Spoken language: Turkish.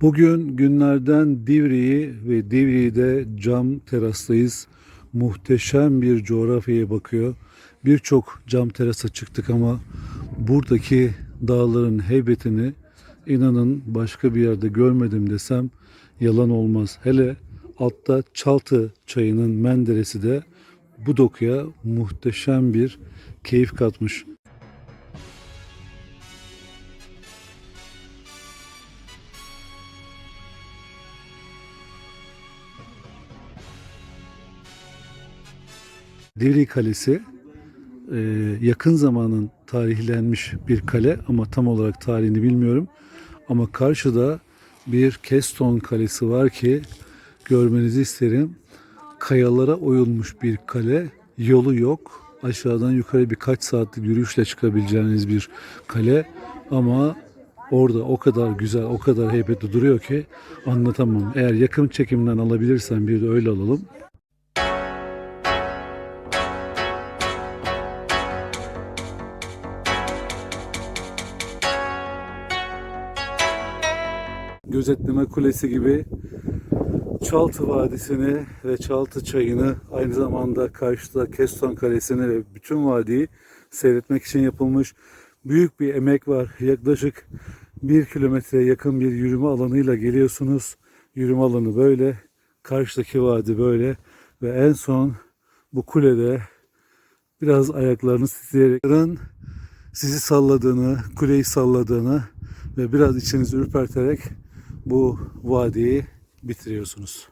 Bugün günlerden Divriği ve Divriği'de cam terastayız. Muhteşem bir coğrafyaya bakıyor. Birçok cam terasa çıktık ama buradaki dağların heybetini inanın başka bir yerde görmedim desem yalan olmaz. Hele altta Çaltı çayının menderesi de bu dokuya muhteşem bir keyif katmış. Divriği Kalesi e, yakın zamanın tarihlenmiş bir kale ama tam olarak tarihini bilmiyorum. Ama karşıda bir Keston Kalesi var ki görmenizi isterim. Kayalara oyulmuş bir kale. Yolu yok. Aşağıdan yukarı birkaç saatlik yürüyüşle çıkabileceğiniz bir kale. Ama orada o kadar güzel, o kadar heybetli duruyor ki anlatamam. Eğer yakın çekimden alabilirsen bir de öyle alalım. Gözetleme kulesi gibi Çaltı Vadisi'ni ve Çaltı Çayı'nı aynı zamanda karşıda Keston Kalesi'ni ve bütün vadiyi seyretmek için yapılmış büyük bir emek var. Yaklaşık bir kilometreye yakın bir yürüme alanıyla geliyorsunuz. Yürüme alanı böyle, karşıdaki vadi böyle ve en son bu kulede biraz ayaklarınız titreyerek sizi salladığını, kuleyi salladığını ve biraz içinizi ürperterek bu vadiyi bitiriyorsunuz.